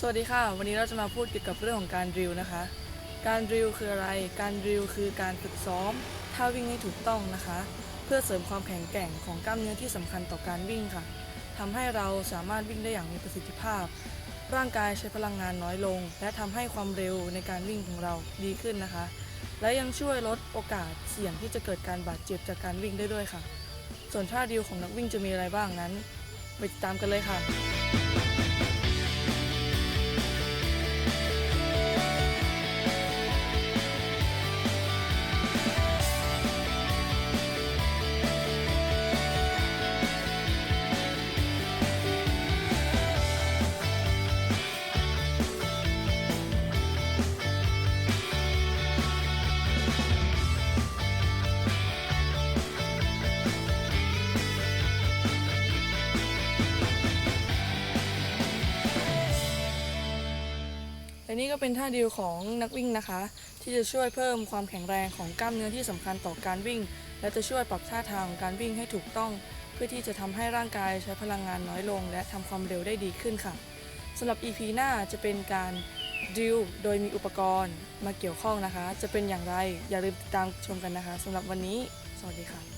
สวัสดีค่ะ วันนี้เราจะมาพูดเกี่ยวกับเรื่องของการดริลนะคะ การดริลคืออะไร การดริลคือการฝึกซ้อมท่าวิ่งให้ถูกต้องนะคะ เพื่อเสริมความแข็งแกร่งของกล้ามเนื้อที่สำคัญต่อการวิ่งค่ะทำให้เราสามารถวิ่งได้อย่างมีประสิทธิภาพ ร่างกายใช้พลังงานน้อยลง และทำให้ความเร็วในการวิ่งของเราดีขึ้นนะคะ และยังช่วยลดโอกาสเสี่ยงที่จะเกิดการบาดเจ็บจากการวิ่งได้ด้วยค่ะ ส่วนท่าดริลของนักวิ่งจะมีอะไรบ้างนั้น ไปติดตามกันเลยค่ะ และนี่ก็เป็นท่าดิวของนักวิ่งนะคะ ที่จะช่วยเพิ่มความแข็งแรงของกล้ามเนื้อที่สำคัญต่อการวิ่ง และจะช่วยปรับท่าทางของการวิ่งให้ถูกต้อง เพื่อที่จะทำให้ร่างกายใช้พลังงานน้อยลง และทำความเร็วได้ดีขึ้นค่ะสำหรับ EP หน้าจะเป็นการดิวโดยมีอุปกรณ์มาเกี่ยวข้องนะคะ จะเป็นอย่างไรอย่าลืมติดตามชมกันนะคะสำหรับวันนี้ สวัสดีค่ะ